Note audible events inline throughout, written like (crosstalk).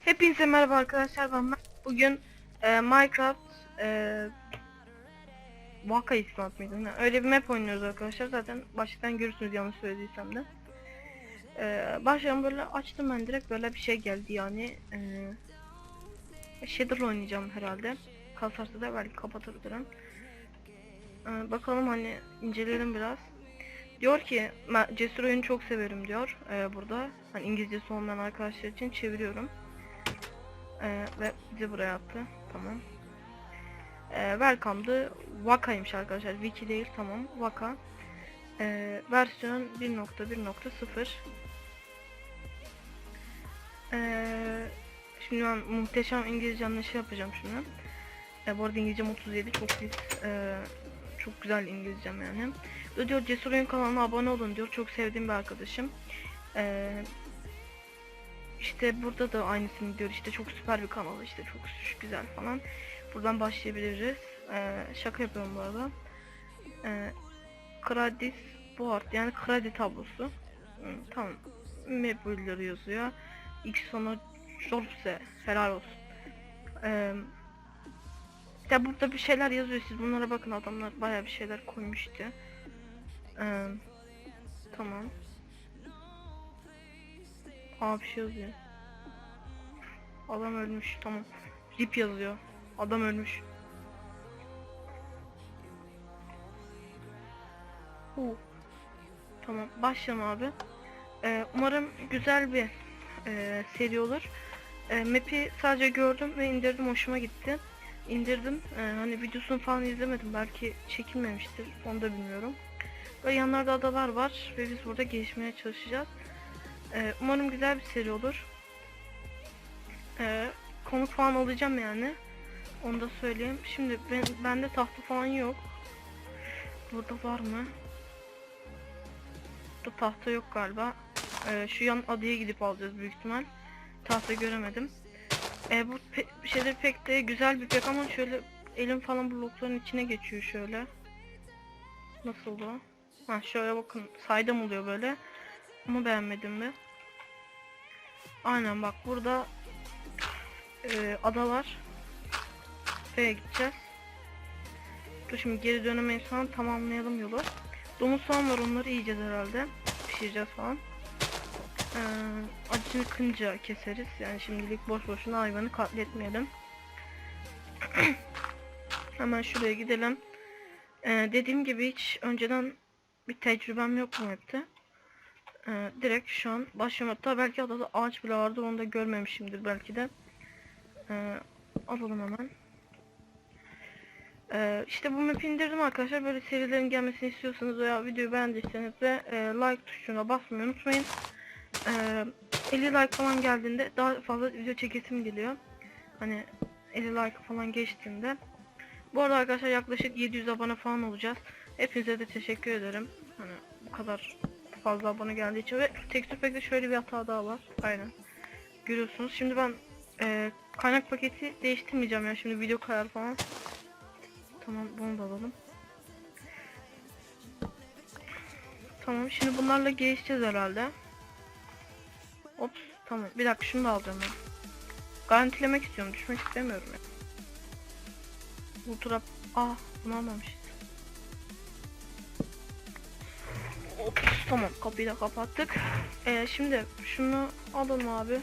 Hepinize merhaba arkadaşlar ben. Bugün e, Minecraft e, Vaka ispat mıydı? Ne? Öyle bir map oynuyoruz arkadaşlar. Zaten baştan görürsünüz yanlış söylediysem de. E, başlayalım böyle açtım ben direkt böyle bir şey geldi yani. E, Shader oynayacağım herhalde. Kasarsa da belki kapatabilirim. E, bakalım hani inceleyelim biraz. Diyor ki "Ben cesur oyunu çok severim diyor e, burada. Hani İngilizcesi olmayan arkadaşlar için çeviriyorum. Ee, ve bizi buraya attı. Tamam. Ee, welcome'dı. Vaka'ymış arkadaşlar. Wiki değil tamam. Vaka. Ee, versiyon 1.1.0 ee, Şimdi ben muhteşem İngilizce anlaşı yapacağım şimdi. Ee, bu arada İngilizcem 37 çok pis. Ee, çok güzel İngilizcem yani. Bu diyor Cesur Oyun kanalına abone olun diyor. Çok sevdiğim bir arkadaşım. Ee, işte burada da aynısını diyor işte çok süper bir kanal işte çok güzel falan. Buradan başlayabiliriz. Ee, şaka yapıyorum bu arada. Ee, Kradis board yani kredi tablosu. Tamam. Map builder yazıyor. X sonu Jobse helal olsun. Ee, ya burada bir şeyler yazıyor siz bunlara bakın adamlar baya bir şeyler koymuştu. Ee, tamam. Aa bir şey yazıyor. Adam ölmüş tamam. Rip yazıyor. Adam ölmüş. Uu. Tamam başlayalım abi. Ee, umarım güzel bir e, seri olur. E, map'i sadece gördüm ve indirdim hoşuma gitti. İndirdim. E, hani videosunu falan izlemedim. Belki çekilmemiştir. Onu da bilmiyorum. Ve yanlarda adalar var ve biz burada gelişmeye çalışacağız. Ee, umarım güzel bir seri olur. Ee, konuk falan alacağım yani. Onu da söyleyeyim. Şimdi ben bende tahta falan yok. Burada var mı? Burada tahta yok galiba. Ee, şu yan adaya gidip alacağız büyük ihtimal. Tahta göremedim. Ee, bu pe şeyler pek de güzel bir pek ama şöyle elim falan blokların içine geçiyor şöyle. Nasıl bu? Ha şöyle bakın saydam oluyor böyle. Ama beğenmedim mi? Aynen bak burada e, ada var. Buraya gideceğiz. Dur şimdi geri dönemeyiz falan tamamlayalım yolu. Domuz soğan var onları yiyeceğiz herhalde. Pişireceğiz falan. Ee, acısını kınca keseriz. Yani şimdilik boş boşuna hayvanı katletmeyelim. (clears throat) Hemen şuraya gidelim. Ee, dediğim gibi hiç önceden bir tecrübem yok mu hepte. Ee, direkt şu an başlıyorum. Hatta belki adada ağaç bile vardı onu da görmemişimdir belki de. Ee, alalım hemen. Ee, işte bu map'i indirdim arkadaşlar. Böyle serilerin gelmesini istiyorsanız veya videoyu beğendiyseniz de e, like tuşuna basmayı unutmayın. Ee, 50 like falan geldiğinde daha fazla video çekesim geliyor. Hani 50 like falan geçtiğinde. Bu arada arkadaşlar yaklaşık 700 abone falan olacağız. Hepinize de teşekkür ederim. Hani bu kadar fazla abone geldiği için ve tekstür pack'te şöyle bir hata daha var. Aynen. Görüyorsunuz. Şimdi ben e, kaynak paketi değiştirmeyeceğim ya. Şimdi video kayar falan. Tamam bunu da alalım. Tamam şimdi bunlarla gelişeceğiz herhalde. Ops tamam. Bir dakika şunu da alacağım ben. Garantilemek istiyorum. Düşmek istemiyorum ya. Bu tura... Aa bunu almamışız. Ops, tamam kapıyı da kapattık. Ee, şimdi şunu alalım abi.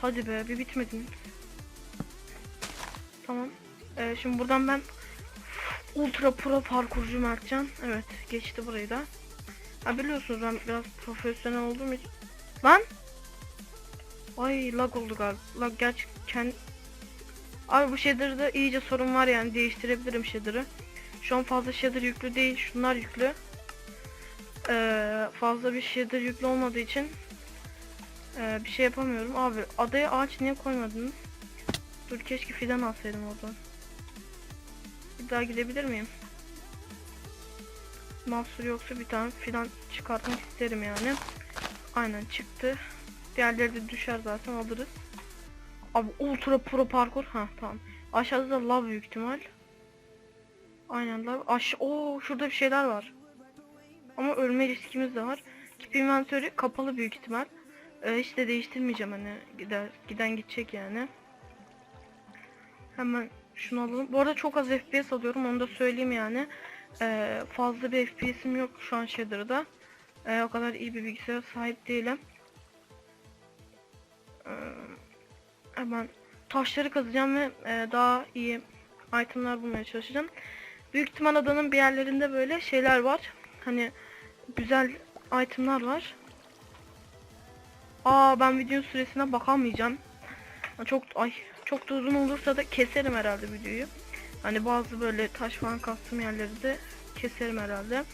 Hadi be bir bitmedin. Tamam. Ee, şimdi buradan ben Ultra Pro parkurcu Mertcan. Evet geçti burayı da. Ha biliyorsunuz ben biraz profesyonel olduğum için. Lan! Ay lag oldu galiba. Lag gerçekten Abi bu shader'da iyice sorun var yani değiştirebilirim shader'ı. Şu an fazla shader yüklü değil şunlar yüklü. Ee, fazla bir shader yüklü olmadığı için ee, bir şey yapamıyorum. Abi adaya ağaç niye koymadınız? Dur keşke fidan alsaydım oradan. Bir daha gidebilir miyim? Mahsur yoksa bir tane fidan çıkartmak isterim yani. Aynen çıktı. Diğerleri de düşer zaten alırız. Abi ultra pro parkur. Ha tamam. Aşağıda da lav büyük ihtimal. Aynen la. Aş Oo şurada bir şeyler var. Ama ölme riskimiz de var. Keep inventory kapalı büyük ihtimal. Ee, hiç de değiştirmeyeceğim hani gider giden gidecek yani. Hemen şunu alalım. Bu arada çok az FPS alıyorum onu da söyleyeyim yani. Ee, fazla bir FPS'im yok şu an Shader'da. Ee, o kadar iyi bir bilgisayara sahip değilim. Ee, hemen taşları kazacağım ve e, daha iyi itemler bulmaya çalışacağım. Büyük ihtimal adanın bir yerlerinde böyle şeyler var. Hani güzel itemler var. Aa ben videonun süresine bakamayacağım. Çok ay çok da uzun olursa da keserim herhalde videoyu. Hani bazı böyle taş falan kastım yerleri de keserim herhalde.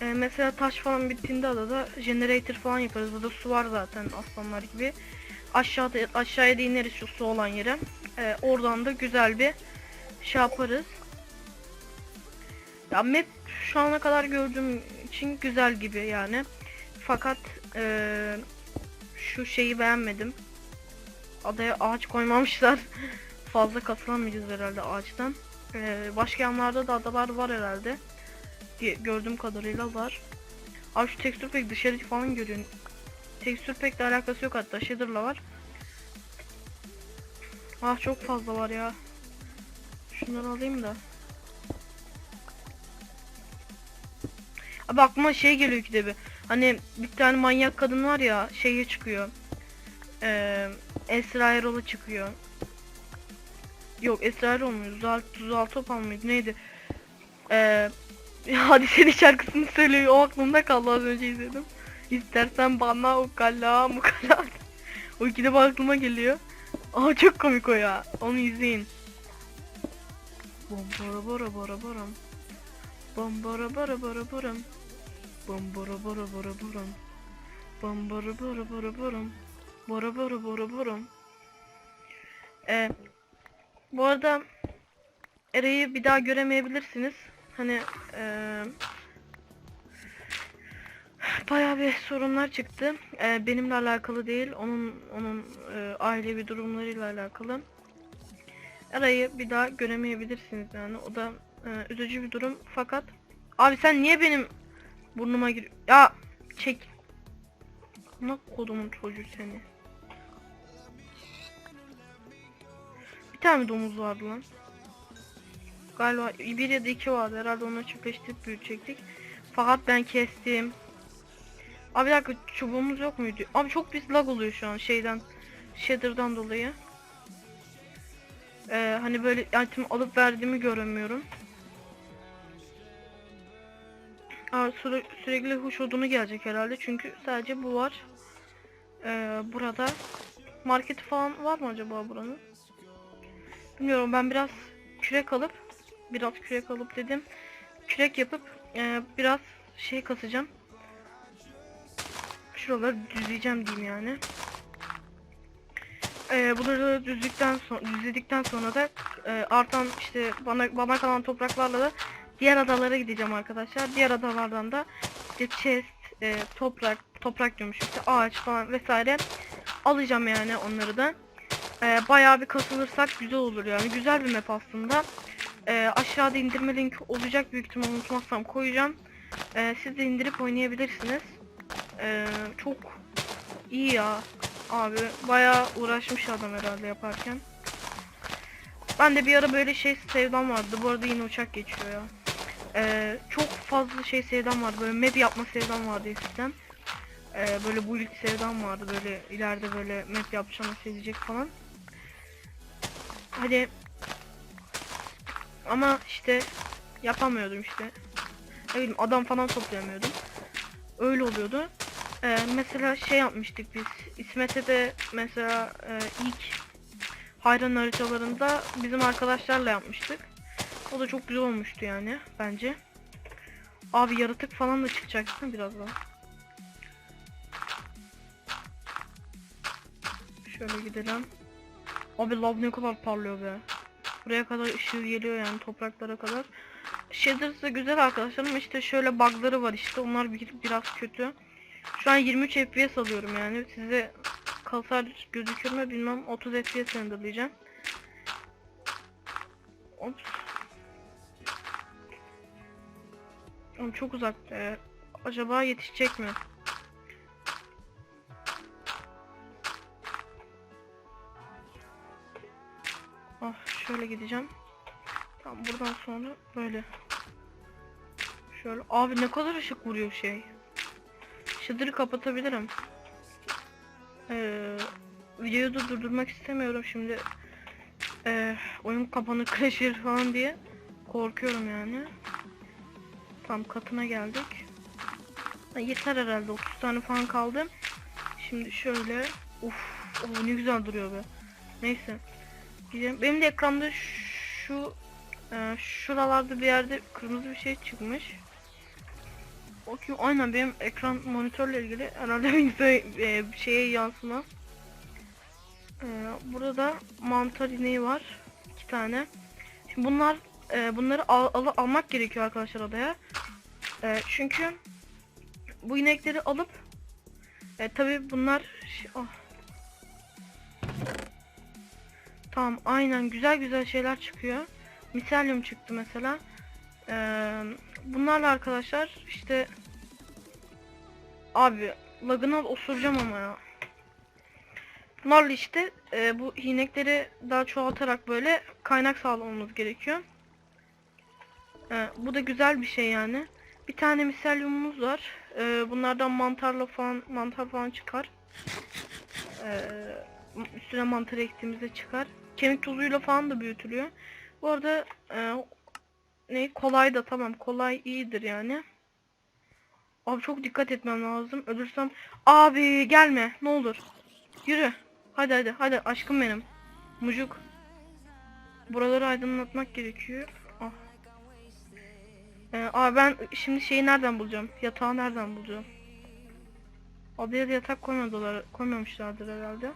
Ee, mesela taş falan bittiğinde adada generator falan yaparız. Burada su var zaten aslanlar gibi. Aşağıda aşağıya ineriz şu su olan yere. Ee, oradan da güzel bir şey yaparız. Ya map şu ana kadar gördüğüm için güzel gibi yani. Fakat eee, şu şeyi beğenmedim. Adaya ağaç koymamışlar. (laughs) Fazla kasılamayacağız herhalde ağaçtan. Eee, başka yanlarda da adalar var herhalde. Gördüğüm kadarıyla var. Abi şu tekstür pek dışarı falan görüyorum. Tekstür pek de alakası yok hatta shader'la var. Ah çok fazla var ya. Şunları alayım da. Abi aklıma şey geliyor ki de bir. Hani bir tane manyak kadın var ya şeye çıkıyor. Ee, Esra Erol'a çıkıyor. Yok Esra Erol muydu? Zuhal Topal mıydı? Neydi? Ee, (laughs) Hadise'nin şarkısını söylüyor. O aklımda kaldı az önce izledim. İstersen bana ukala mukala. o ikide bu (laughs) aklıma geliyor. Aa çok komik o ya. Onu izleyin. Bom bora bora bora boram. Bom bora bora bora boram. Bom bora bora bora boram. Bom bora bora bora boram. Bora bora bora boram. Ee, bu arada Eray'ı bir daha göremeyebilirsiniz. Hani eee bayağı bir sorunlar çıktı. Eee, benimle alakalı değil, onun onun eee, ailevi durumlarıyla alakalı. Eray'ı bir daha göremeyebilirsiniz yani. O da eee, üzücü bir durum. Fakat abi sen niye benim burnuma gir? Ya çek. Ne kodumun çocuğu seni. Tane domuz vardı lan. Galiba bir ya da iki vardı herhalde onları çiftleştirip büyütecektik. Fakat ben kestim. Abi bir dakika çubuğumuz yok muydu? Abi çok bir lag oluyor şu an şeyden. Shader'dan dolayı. Ee, hani böyle item alıp verdiğimi göremiyorum. Aa, süre, sürekli huş odunu gelecek herhalde çünkü sadece bu var. Ee, burada market falan var mı acaba buranın? Bilmiyorum ben biraz kürek alıp biraz kürek alıp dedim. Kürek yapıp e, biraz şey kasacağım. Şuraları düzleyeceğim diyeyim yani. E, bunları düzdükten sonra düzledikten sonra da e, artan işte bana bana kalan topraklarla da diğer adalara gideceğim arkadaşlar. Diğer adalardan da işte chest, e, toprak, toprak diyormuş işte ağaç falan vesaire alacağım yani onları da. E, bayağı bir kasılırsak güzel olur yani. Güzel bir map aslında. E, aşağıda indirme linki olacak büyük ihtimal unutmazsam koyacağım. E, siz de indirip oynayabilirsiniz. E, çok iyi ya abi. Bayağı uğraşmış adam herhalde yaparken. Ben de bir ara böyle şey sevdam vardı. Bu arada yine uçak geçiyor ya. E, çok fazla şey sevdam vardı. Böyle map yapma sevdam vardı eskiden. E, böyle build sevdam vardı. Böyle ileride böyle map yapacağım sevecek falan. Hani ama işte yapamıyordum işte. Ne bileyim adam falan toplayamıyordum. Öyle oluyordu. Ee, mesela şey yapmıştık biz. İsmet'e de mesela e, ilk hayran haritalarında bizim arkadaşlarla yapmıştık. O da çok güzel olmuştu yani bence. Abi yaratık falan da çıkacak mi birazdan? Şöyle gidelim. Abi lav ne kadar parlıyor be. Buraya kadar ışığı geliyor yani topraklara kadar. Shaders da güzel arkadaşlarım. İşte şöyle bug'ları var işte. Onlar bir, biraz kötü. Şu an 23 FPS alıyorum yani. Size kasar gözükür mü bilmem. 30 FPS renderlayacağım. Ops. Oğlum çok uzak. Ee, acaba yetişecek mi? Ah şöyle gideceğim. Tamam buradan sonra böyle. Şöyle abi ne kadar ışık vuruyor şey. Şıdırı kapatabilirim. Ee, videoyu da durdurmak istemiyorum şimdi. Ee, oyun kapanır (laughs) crasher falan diye korkuyorum yani. Tam katına geldik. Ha, yeter herhalde 30 tane falan kaldı. Şimdi şöyle uf o ne güzel duruyor be. Neyse. Gidelim. Benim de ekranda şu e, şuralarda bir yerde kırmızı bir şey çıkmış. Bakayım aynen benim ekran monitörle ilgili herhalde (laughs) bilgisayar e, bir şeye yansıma. E, burada mantar ineği var. iki tane. Şimdi bunlar e, bunları al, al- almak gerekiyor arkadaşlar odaya. E, çünkü bu inekleri alıp e, tabi bunlar ş- Tamam aynen güzel güzel şeyler çıkıyor. Miselyum çıktı mesela. Ee, bunlarla arkadaşlar işte abi lagına osuracağım ama ya. Bunlarla işte e, bu inekleri daha çoğaltarak böyle kaynak sağlamamız gerekiyor. Ee, bu da güzel bir şey yani. Bir tane miselyumumuz var. Ee, bunlardan mantarla falan mantar falan çıkar. Ee, üstüne mantar ektiğimizde çıkar. Kemik tozuyla falan da büyütülüyor. Bu arada e, ne kolay da tamam kolay iyidir yani. Abi çok dikkat etmem lazım. Ölürsem abi gelme ne olur. Yürü. Hadi hadi hadi aşkım benim. Mucuk. Buraları aydınlatmak gerekiyor. Ah. Ee, abi ben şimdi şeyi nereden bulacağım? Yatağı nereden bulacağım? Odaya da yatak koymadılar, koymamışlardır herhalde.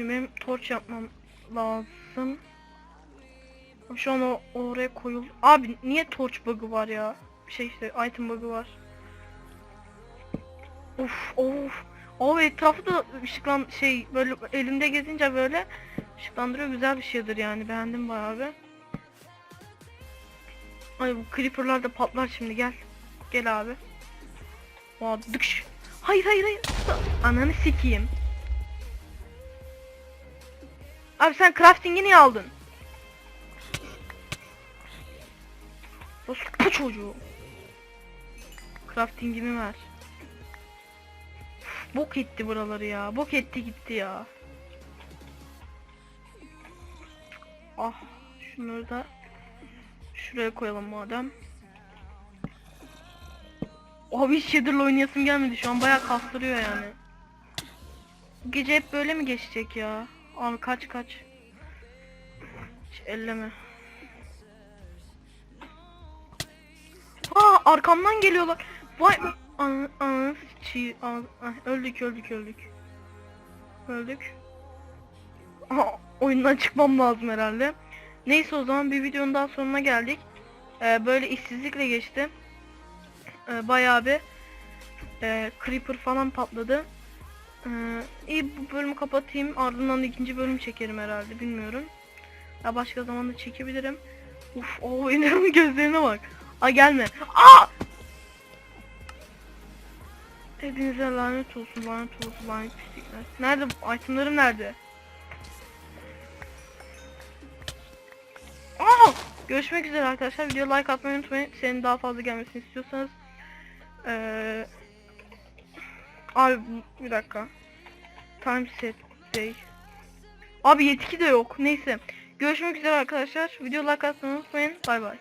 Şimdi benim torç yapmam lazım. Şu an o oraya koyul. Abi niye torç bug'ı var ya? Şey işte item bug'ı var. Of of. O etrafı da ışıklan şey böyle elimde gezince böyle ışıklandırıyor güzel bir şeydir yani beğendim bayağı bir. Ay bu creeper'lar da patlar şimdi gel. Gel abi. Aa, dıkş. Hayır hayır hayır. Ananı sikeyim. Abi sen crafting'i niye aldın? Dostluk çocuğu. Crafting'imi ver. Bok etti buraları ya. Bok etti gitti ya. Ah şunları da şuraya koyalım madem. Abi hiç Shader'la oynayasım gelmedi şu an bayağı kastırıyor yani. Bu gece hep böyle mi geçecek ya? Abi kaç kaç. Hiç elleme. Aa arkamdan geliyorlar. Vay an- ay, öldük öldük öldük. Öldük. Aha, oyundan çıkmam lazım herhalde. Neyse o zaman bir videonun daha sonuna geldik. Ee, böyle işsizlikle geçti. Ee, bayağı bir e, creeper falan patladı. Ee, iyi bu bölümü kapatayım. Ardından da ikinci bölüm çekerim herhalde. Bilmiyorum. Ya başka zaman da çekebilirim. Uf o oyunların (laughs) gözlerine bak. Aa gelme. Aa! Hepinize lanet olsun, lanet olsun, lanet pislikler. Nerede bu itemlerim nerede? Aa! Görüşmek üzere arkadaşlar. Video like atmayı unutmayın. Senin daha fazla gelmesini istiyorsanız. Ee... Abi bir dakika. Time set day. Abi yetki de yok. Neyse. Görüşmek üzere arkadaşlar. Video like atmayı unutmayın. Bay bay.